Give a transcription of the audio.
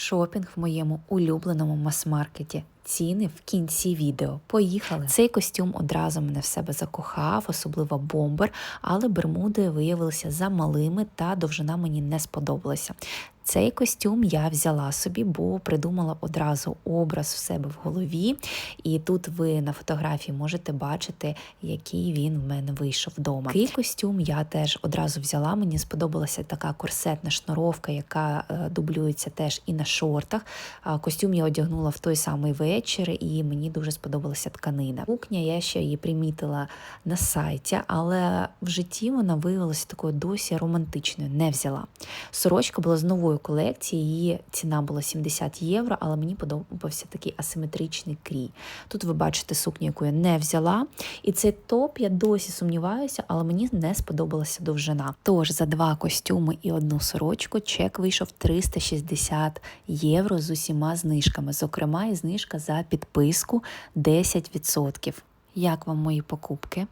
Шопінг в моєму улюбленому мас-маркеті. Ціни в кінці відео. Поїхали. Цей костюм одразу мене в себе закохав, особливо бомбер, але бермуди виявилися замалими та довжина мені не сподобалася. Цей костюм я взяла собі, бо придумала одразу образ в себе в голові. І тут ви на фотографії можете бачити, який він в мене вийшов вдома. Такий костюм я теж одразу взяла. Мені сподобалася така корсетна шнуровка, яка е, дублюється теж і на шортах. Костюм я одягнула в той самий вечір, і мені дуже сподобалася тканина. Кухня я ще її примітила на сайті, але в житті вона виявилася такою досі романтичною. Не взяла. Сорочка була з нової колекції, її ціна була 70 євро, але мені подобався такий асиметричний крій. Тут ви бачите сукню, яку я не взяла. І цей топ я досі сумніваюся, але мені не сподобалася довжина. Тож за два костюми і одну сорочку чек вийшов 360 євро з усіма знижками. Зокрема, і знижка за підписку 10%. Як вам мої покупки?